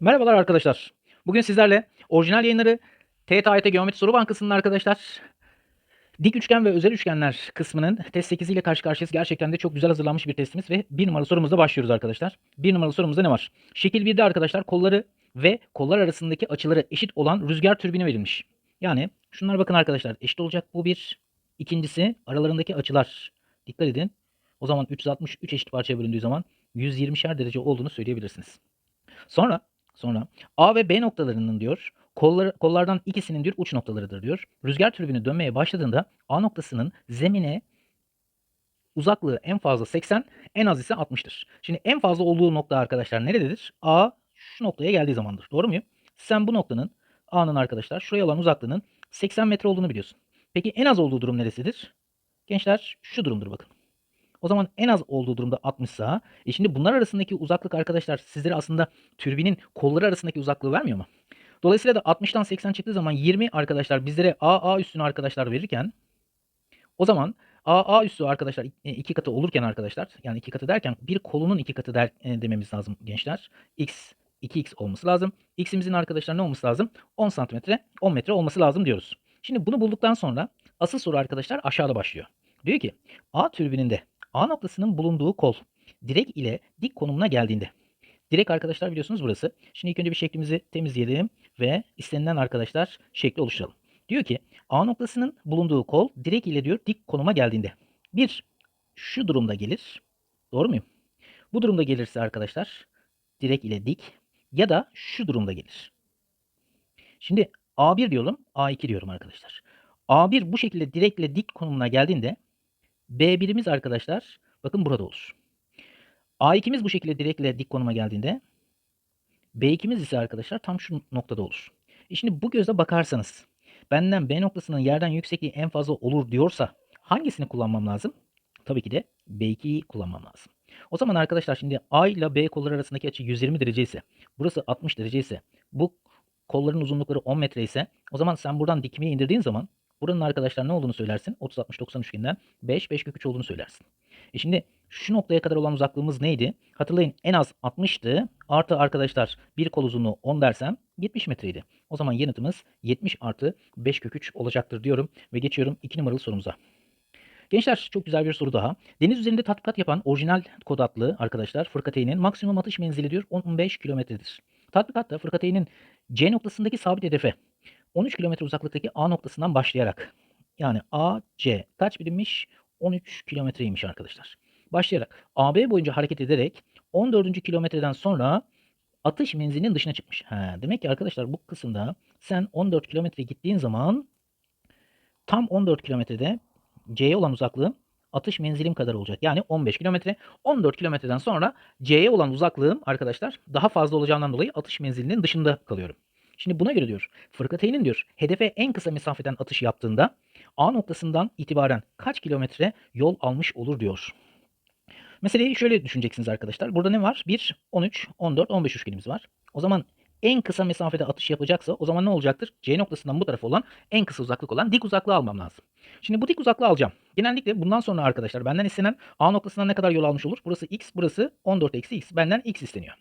Merhabalar arkadaşlar. Bugün sizlerle orijinal yayınları TYT Geometri Soru Bankası'nın arkadaşlar dik üçgen ve özel üçgenler kısmının test 8 ile karşı karşıyayız. Gerçekten de çok güzel hazırlanmış bir testimiz ve bir numaralı sorumuzda başlıyoruz arkadaşlar. Bir numaralı sorumuzda ne var? Şekil 1'de arkadaşlar kolları ve kollar arasındaki açıları eşit olan rüzgar türbini verilmiş. Yani şunlar bakın arkadaşlar eşit olacak bu bir. İkincisi aralarındaki açılar. Dikkat edin. O zaman 363 eşit parçaya bölündüğü zaman 120'şer derece olduğunu söyleyebilirsiniz. Sonra sonra A ve B noktalarının diyor kollar, kollardan ikisinin diyor uç noktalarıdır diyor. Rüzgar türbini dönmeye başladığında A noktasının zemine uzaklığı en fazla 80, en az ise 60'tır. Şimdi en fazla olduğu nokta arkadaşlar nerededir? A şu noktaya geldiği zamandır. Doğru muyum? Sen bu noktanın A'nın arkadaşlar şuraya olan uzaklığının 80 metre olduğunu biliyorsun. Peki en az olduğu durum neresidir? Gençler şu durumdur bakın. O zaman en az olduğu durumda 60 sa. E şimdi bunlar arasındaki uzaklık arkadaşlar sizlere aslında türbinin kolları arasındaki uzaklığı vermiyor mu? Dolayısıyla da 60'tan 80 çıktığı zaman 20 arkadaşlar bizlere A A üstünü arkadaşlar verirken o zaman A A üstü arkadaşlar e, iki katı olurken arkadaşlar yani iki katı derken bir kolunun iki katı der, e, dememiz lazım gençler. X 2x olması lazım. X'imizin arkadaşlar ne olması lazım? 10 santimetre 10 metre olması lazım diyoruz. Şimdi bunu bulduktan sonra asıl soru arkadaşlar aşağıda başlıyor. Diyor ki A türbininde A noktasının bulunduğu kol direk ile dik konumuna geldiğinde. Direk arkadaşlar biliyorsunuz burası. Şimdi ilk önce bir şeklimizi temizleyelim ve istenilen arkadaşlar şekli oluşturalım. Diyor ki A noktasının bulunduğu kol direk ile diyor dik konuma geldiğinde. Bir, şu durumda gelir. Doğru muyum? Bu durumda gelirse arkadaşlar direk ile dik ya da şu durumda gelir. Şimdi A1 diyorum, A2 diyorum arkadaşlar. A1 bu şekilde direkle dik konumuna geldiğinde B1'imiz arkadaşlar bakın burada olur. A2'miz bu şekilde direkle dik konuma geldiğinde B2'miz ise arkadaşlar tam şu noktada olur. E şimdi bu gözle bakarsanız benden B noktasının yerden yüksekliği en fazla olur diyorsa hangisini kullanmam lazım? Tabii ki de B2'yi kullanmam lazım. O zaman arkadaşlar şimdi A ile B kolları arasındaki açı 120 derece ise burası 60 derece ise bu kolların uzunlukları 10 metre ise o zaman sen buradan dikmeyi indirdiğin zaman buranın arkadaşlar ne olduğunu söylersin? 30 60 90 üçgeninden 5 5 kök 3 olduğunu söylersin. E şimdi şu noktaya kadar olan uzaklığımız neydi? Hatırlayın en az 60'tı. Artı arkadaşlar bir kol uzunluğu 10 dersem 70 metreydi. O zaman yanıtımız 70 artı 5 kök 3 olacaktır diyorum ve geçiyorum 2 numaralı sorumuza. Gençler çok güzel bir soru daha. Deniz üzerinde tatbikat yapan orijinal kod adlı arkadaşlar fırkateynin maksimum atış menzili diyor 15 kilometredir. Tatbikatta fırkateynin C noktasındaki sabit hedefe 13 kilometre uzaklıktaki A noktasından başlayarak yani AC kaç birimmiş? 13 kilometreymiş arkadaşlar. Başlayarak AB boyunca hareket ederek 14. kilometreden sonra atış menzilinin dışına çıkmış. Ha, demek ki arkadaşlar bu kısımda sen 14 kilometre gittiğin zaman tam 14 kilometrede C'ye olan uzaklığım atış menzilim kadar olacak. Yani 15 kilometre. 14 kilometreden sonra C'ye olan uzaklığım arkadaşlar daha fazla olacağından dolayı atış menzilinin dışında kalıyorum. Şimdi buna göre diyor fırkateynin diyor hedefe en kısa mesafeden atış yaptığında A noktasından itibaren kaç kilometre yol almış olur diyor. Meseleyi şöyle düşüneceksiniz arkadaşlar. Burada ne var? 1, 13, 14, 15 üçgenimiz var. O zaman en kısa mesafede atış yapacaksa o zaman ne olacaktır? C noktasından bu tarafa olan en kısa uzaklık olan dik uzaklığı almam lazım. Şimdi bu dik uzaklığı alacağım. Genellikle bundan sonra arkadaşlar benden istenen A noktasından ne kadar yol almış olur? Burası x, burası 14 eksi x. Benden x isteniyor.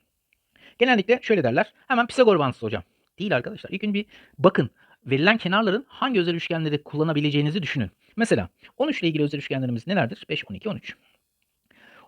Genellikle şöyle derler. Hemen Pisagor bağıntısı hocam. Değil arkadaşlar. İlk önce bir bakın. Verilen kenarların hangi özel üçgenleri kullanabileceğinizi düşünün. Mesela 13 ile ilgili özel üçgenlerimiz nelerdir? 5, 12, 13.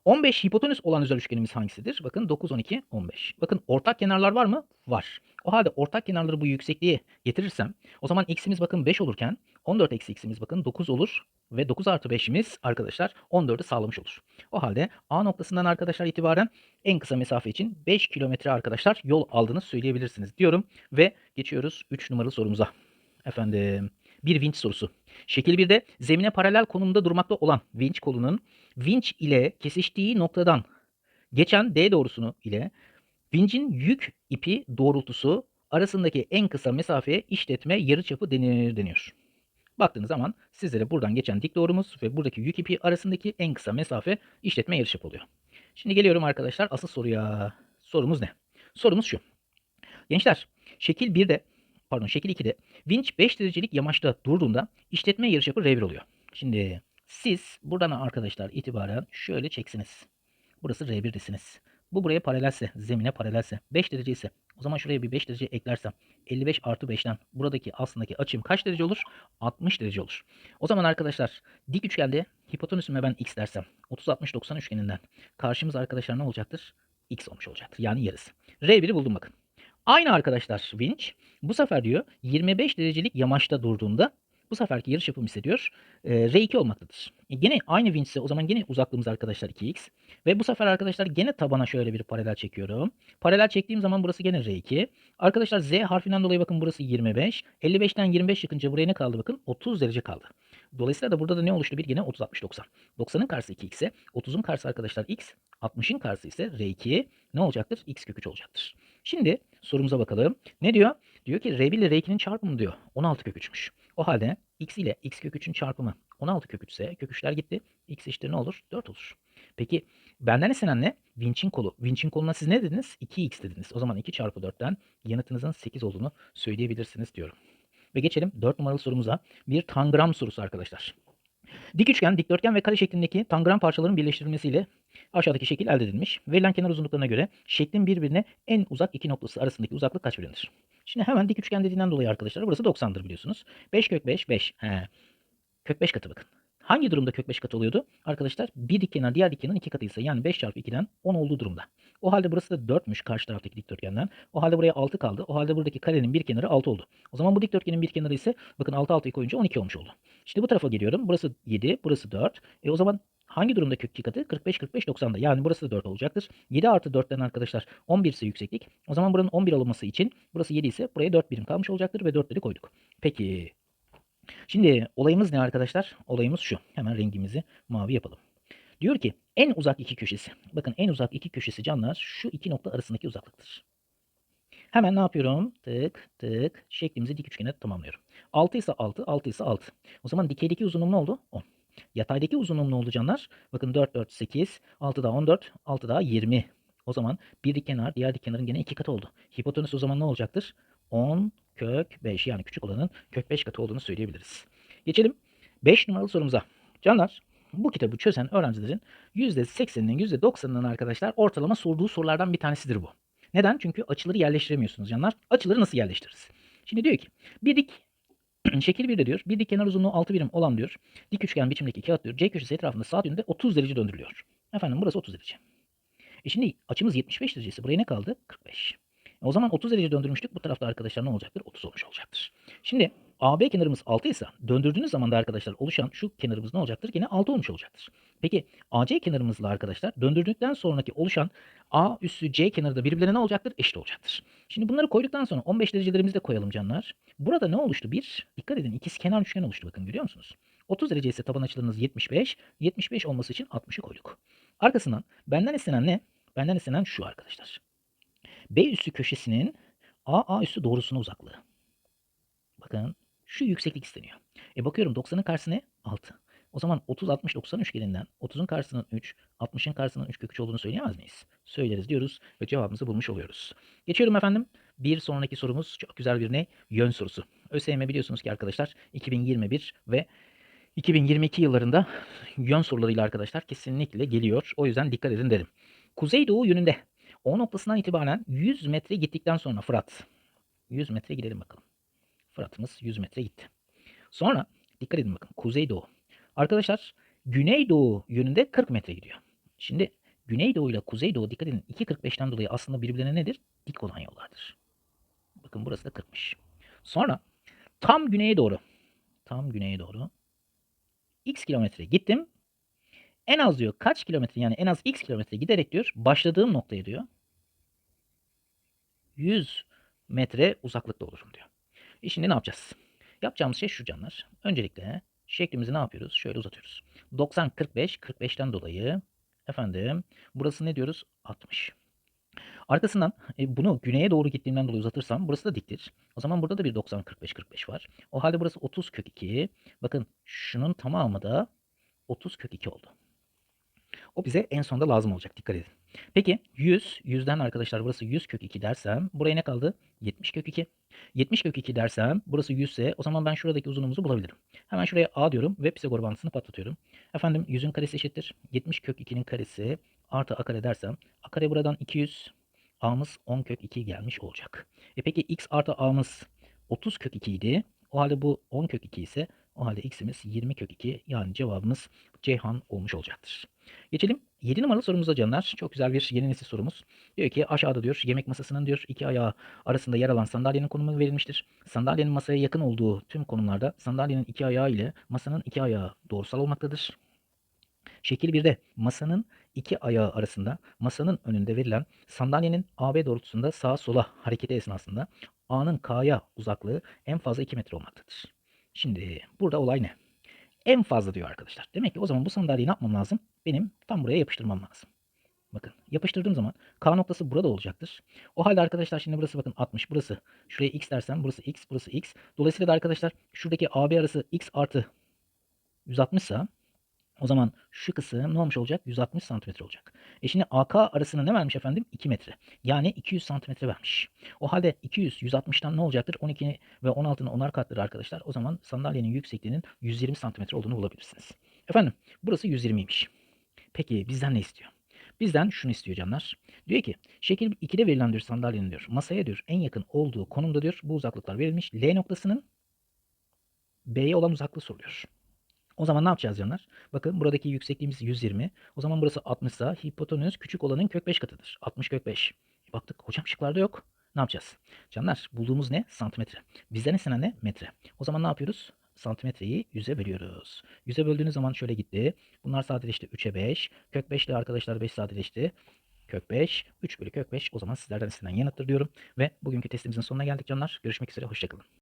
15 hipotenüs olan özel üçgenimiz hangisidir? Bakın 9, 12, 15. Bakın ortak kenarlar var mı? Var. O halde ortak kenarları bu yüksekliğe getirirsem o zaman x'imiz bakın 5 olurken 14 eksi x'imiz bakın 9 olur ve 9 artı 5'imiz arkadaşlar 14'ü sağlamış olur. O halde A noktasından arkadaşlar itibaren en kısa mesafe için 5 kilometre arkadaşlar yol aldığını söyleyebilirsiniz diyorum ve geçiyoruz 3 numaralı sorumuza. Efendim bir vinç sorusu. Şekil 1'de zemine paralel konumda durmakta olan vinç kolunun vinç ile kesiştiği noktadan geçen D doğrusunu ile vincin yük ipi doğrultusu arasındaki en kısa mesafeye işletme yarıçapı denir deniyor. Baktığınız zaman sizlere buradan geçen dik doğrumuz ve buradaki yük ipi arasındaki en kısa mesafe işletme yarıçapı oluyor. Şimdi geliyorum arkadaşlar asıl soruya. Sorumuz ne? Sorumuz şu. Gençler şekil 1'de pardon şekil 2'de vinç 5 derecelik yamaçta durduğunda işletme yarıçapı R1 oluyor. Şimdi siz buradan arkadaşlar itibaren şöyle çeksiniz. Burası R1'desiniz. Bu buraya paralelse, zemine paralelse. 5 derece ise o zaman şuraya bir 5 derece eklersem 55 artı 5'ten buradaki aslındaki açım kaç derece olur? 60 derece olur. O zaman arkadaşlar dik üçgende hipotenüsüme ben x dersem 30-60-90 üçgeninden karşımız arkadaşlar ne olacaktır? x olmuş olacaktır. Yani yarısı. R1'i buldum bakın. Aynı arkadaşlar vinç bu sefer diyor 25 derecelik yamaçta durduğunda bu seferki yarış yapım hissediyor. E, R2 olmaktadır. E, gene aynı vinçse o zaman gene uzaklığımız arkadaşlar 2x. Ve bu sefer arkadaşlar gene tabana şöyle bir paralel çekiyorum. Paralel çektiğim zaman burası gene R2. Arkadaşlar Z harfinden dolayı bakın burası 25. 55'ten 25 çıkınca buraya ne kaldı bakın? 30 derece kaldı. Dolayısıyla da burada da ne oluştu? Bir gene 30 60 90. 90'ın karşısı 2x ise 30'un karşısı arkadaşlar x, 60'ın karşısı ise R2 ne olacaktır? x kök 3 olacaktır. Şimdi sorumuza bakalım. Ne diyor? Diyor ki R1 ile R2'nin çarpımı diyor. 16 kök 3'müş. O halde x ile x kök 3'ün çarpımı 16 kök 3 ise kök 3'ler gitti. x eşittir ne olur? 4 olur. Peki benden istenen ne? Vinç'in kolu. Vinç'in koluna siz ne dediniz? 2x dediniz. O zaman 2 çarpı 4'ten yanıtınızın 8 olduğunu söyleyebilirsiniz diyorum. Ve geçelim 4 numaralı sorumuza. Bir tangram sorusu arkadaşlar. Dik üçgen, dikdörtgen ve kare şeklindeki tangram parçaların birleştirilmesiyle aşağıdaki şekil elde edilmiş. Verilen kenar uzunluklarına göre şeklin birbirine en uzak iki noktası arasındaki uzaklık kaç birimdir? Şimdi hemen dik üçgen dediğinden dolayı arkadaşlar burası 90'dır biliyorsunuz. 5 kök 5 5. He. Kök 5 katı bakın. Hangi durumda kök 5 katı oluyordu? Arkadaşlar bir dik kenar diğer dik kenarın 2 katıysa yani 5 çarpı 2'den 10 olduğu durumda. O halde burası da 4'müş karşı taraftaki dikdörtgenden. O halde buraya 6 kaldı. O halde buradaki karenin bir kenarı 6 oldu. O zaman bu dikdörtgenin bir kenarı ise bakın 6 6'yı koyunca 12 olmuş oldu. Şimdi bu tarafa geliyorum. Burası 7, burası 4. E o zaman hangi durumda kök 2 katı? 45 45 90'da. Yani burası da 4 olacaktır. 7 artı 4'ten arkadaşlar 11 ise yükseklik. O zaman buranın 11 olması için burası 7 ise buraya 4 birim kalmış olacaktır ve 4'leri koyduk. Peki Şimdi olayımız ne arkadaşlar? Olayımız şu. Hemen rengimizi mavi yapalım. Diyor ki en uzak iki köşesi. Bakın en uzak iki köşesi canlar şu iki nokta arasındaki uzaklıktır. Hemen ne yapıyorum? Tık tık şeklimizi dik üçgene tamamlıyorum. 6 ise 6, 6 ise 6. O zaman dikeydeki uzunluğum ne oldu? 10. Yataydaki uzunluğum ne oldu canlar? Bakın 4, 4, 8, 6 daha 14, 6 daha 20. O zaman bir dik kenar diğer dik kenarın gene iki katı oldu. Hipotenüs o zaman ne olacaktır? 10 kök 5 yani küçük olanın kök 5 katı olduğunu söyleyebiliriz. Geçelim 5 numaralı sorumuza. Canlar bu kitabı çözen öğrencilerin %80'inin %90'ının arkadaşlar ortalama sorduğu sorulardan bir tanesidir bu. Neden? Çünkü açıları yerleştiremiyorsunuz canlar. Açıları nasıl yerleştiririz? Şimdi diyor ki bir dik şekil 1'de diyor. Bir dik kenar uzunluğu 6 birim olan diyor. Dik üçgen biçimdeki kağıt diyor. C köşesi etrafında saat yönünde 30 derece döndürülüyor. Efendim burası 30 derece. E şimdi açımız 75 derecesi. Buraya ne kaldı? 45. E o zaman 30 derece döndürmüştük. Bu tarafta arkadaşlar ne olacaktır? 30 olmuş olacaktır. Şimdi AB kenarımız 6 ise döndürdüğünüz zaman da arkadaşlar oluşan şu kenarımız ne olacaktır? Yine 6 olmuş olacaktır. Peki AC kenarımızla arkadaşlar döndürdükten sonraki oluşan A üssü C kenarı da birbirlerine ne olacaktır? Eşit olacaktır. Şimdi bunları koyduktan sonra 15 derecelerimizi de koyalım canlar. Burada ne oluştu? Bir, dikkat edin ikiz kenar üçgen oluştu bakın görüyor musunuz? 30 derece ise taban açılarınız 75. 75 olması için 60'ı koyduk. Arkasından benden istenen ne? Benden istenen şu arkadaşlar. B üssü köşesinin AA üssü doğrusuna uzaklığı. Bakın şu yükseklik isteniyor. E bakıyorum 90'ın karşısı ne? 6. O zaman 30, 60, 90 üçgeninden 30'un karşısının 3, 60'ın karşısının 3 kök 3 olduğunu söyleyemez miyiz? Söyleriz diyoruz ve cevabımızı bulmuş oluyoruz. Geçiyorum efendim. Bir sonraki sorumuz çok güzel bir ne? Yön sorusu. ÖSYM biliyorsunuz ki arkadaşlar 2021 ve 2022 yıllarında yön sorularıyla arkadaşlar kesinlikle geliyor. O yüzden dikkat edin derim. Kuzeydoğu yönünde o noktasından itibaren 100 metre gittikten sonra Fırat. 100 metre gidelim bakalım. Fırat'ımız 100 metre gitti. Sonra dikkat edin bakın kuzeydoğu. Arkadaşlar güneydoğu yönünde 40 metre gidiyor. Şimdi güneydoğu ile kuzeydoğu dikkat edin 2.45'ten dolayı aslında birbirlerine nedir? Dik olan yollardır. Bakın burası da 40'mış. Sonra tam güneye doğru. Tam güneye doğru. X kilometre gittim. En az diyor kaç kilometre yani en az x kilometre giderek diyor başladığım noktaya diyor 100 metre uzaklıkta olurum diyor. E şimdi ne yapacağız? Yapacağımız şey şu canlar. Öncelikle şeklimizi ne yapıyoruz? Şöyle uzatıyoruz. 90 45 45'ten dolayı efendim burası ne diyoruz? 60. Arkasından e, bunu güneye doğru gittiğimden dolayı uzatırsam burası da diktir. O zaman burada da bir 90 45 45 var. O halde burası 30 kök 2. Bakın şunun tamamı da 30 kök 2 oldu. O bize en sonunda lazım olacak. Dikkat edin. Peki 100, 100'den arkadaşlar burası 100 kök 2 dersem buraya ne kaldı? 70 kök 2. 70 kök 2 dersem burası 100 ise o zaman ben şuradaki uzunluğumuzu bulabilirim. Hemen şuraya A diyorum ve Pisagor bağıntısını patlatıyorum. Efendim 100'ün karesi eşittir. 70 kök 2'nin karesi artı a kare dersem a kare buradan 200 a'mız 10 kök 2 gelmiş olacak. E peki x artı a'mız 30 kök 2 idi. O halde bu 10 kök 2 ise o halde x'imiz 20 kök 2 yani cevabımız Ceyhan olmuş olacaktır. Geçelim 7 numaralı sorumuza canlar. Çok güzel bir yeni nesil sorumuz. Diyor ki aşağıda diyor yemek masasının diyor iki ayağı arasında yer alan sandalyenin konumu verilmiştir. Sandalyenin masaya yakın olduğu tüm konumlarda sandalyenin iki ayağı ile masanın iki ayağı doğrusal olmaktadır. Şekil 1'de masanın iki ayağı arasında masanın önünde verilen sandalyenin AB doğrultusunda sağa sola hareketi esnasında A'nın K'ya uzaklığı en fazla 2 metre olmaktadır. Şimdi burada olay ne? En fazla diyor arkadaşlar. Demek ki o zaman bu sandalyeyi ne yapmam lazım? Benim tam buraya yapıştırmam lazım. Bakın yapıştırdığım zaman K noktası burada olacaktır. O halde arkadaşlar şimdi burası bakın 60. Burası şuraya x dersem burası x burası x. Dolayısıyla da arkadaşlar şuradaki AB arası x artı 160 ise o zaman şu kısım ne olmuş olacak? 160 santimetre olacak. E şimdi AK arasına ne vermiş efendim? 2 metre. Yani 200 santimetre vermiş. O halde 200, 160'tan ne olacaktır? 12 ve 16'nın onar katları arkadaşlar. O zaman sandalyenin yüksekliğinin 120 santimetre olduğunu bulabilirsiniz. Efendim burası 120'ymiş. Peki bizden ne istiyor? Bizden şunu istiyor canlar. Diyor ki şekil 2'de verilen diyor sandalyenin diyor masaya diyor en yakın olduğu konumda diyor bu uzaklıklar verilmiş. L noktasının B'ye olan uzaklığı soruluyor. O zaman ne yapacağız canlar? Bakın buradaki yüksekliğimiz 120. O zaman burası 60 ise hipotenüs küçük olanın kök 5 katıdır. 60 kök 5. E baktık hocam şıklarda yok. Ne yapacağız? Canlar bulduğumuz ne? Santimetre. Bizden istenen ne? Metre. O zaman ne yapıyoruz? Santimetreyi 100'e bölüyoruz. 100'e böldüğünüz zaman şöyle gitti. Bunlar sadeleşti 3'e 5. Kök 5 ile arkadaşlar 5 sadeleşti. Kök 5. 3 bölü kök 5. O zaman sizlerden istenen yanıttır diyorum. Ve bugünkü testimizin sonuna geldik canlar. Görüşmek üzere. Hoşçakalın.